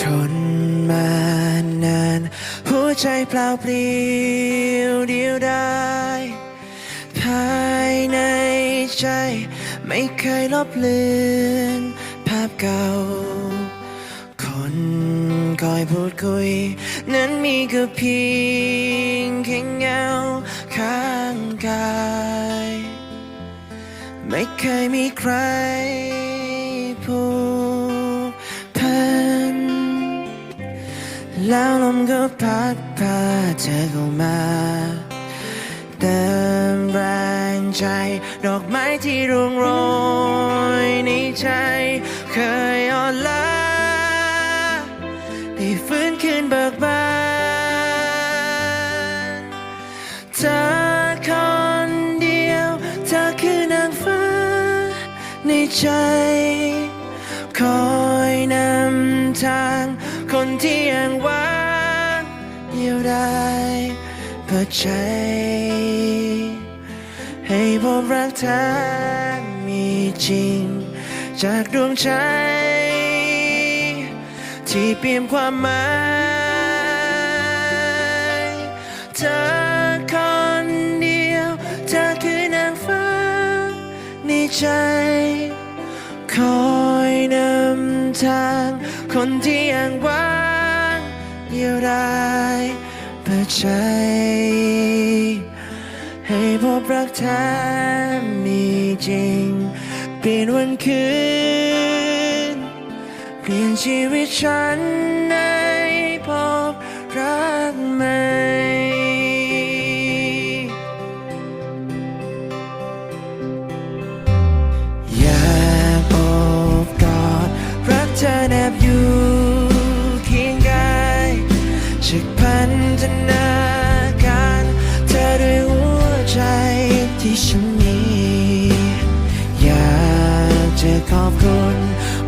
ทนมานาน หัวใจเปล่าเปลี่ยวเดียวดายภายในใจ ไม่เคยลบเลือนภาพเก่า คนคอยพูดคุย นั้นมีก็เพียงแค่เงาข้างกาย ไม่เคยมีใคร แล้วลมก็พัดพาเธอเข้ามาเติมแรงใจ ดอกไม้ที่ร่วงโรยในใจ เคยอ่อนล้าได้ฟื้นคืนเบิกบานเธอคนเดียว เธอคือนางฟ้าในใจคอ ทาง คนที่ยังว่างเดียวได้เปิดใจ ให้พบรักเธอมีจริง จากดวงใจ ที่เปลี่ยนความหมายเธอคนเดียว เธอคือนางฟ้าในใจคอ ทาง คนที่ยังว่างเดียวได้เปิดใจ ให้พบรักแท้มีจริง เปลี่ยนวันคืน เปลี่ยนชีวิตฉัน ทนาการเธอด้วยหัวใจที่ฉันมีอยากจะขอบคุณ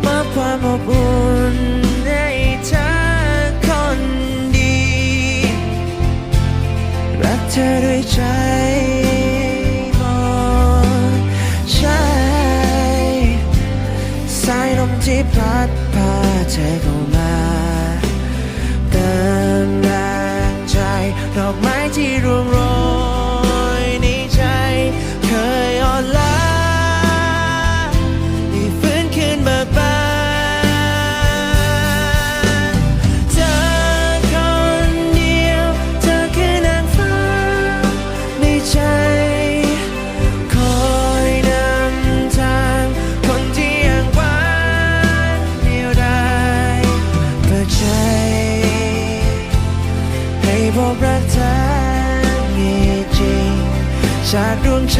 มอบความอบอุ่นให้เธอคนดีรักเธอด้วย ดอกไม้ พบรักแท้จริงจากดวงใจ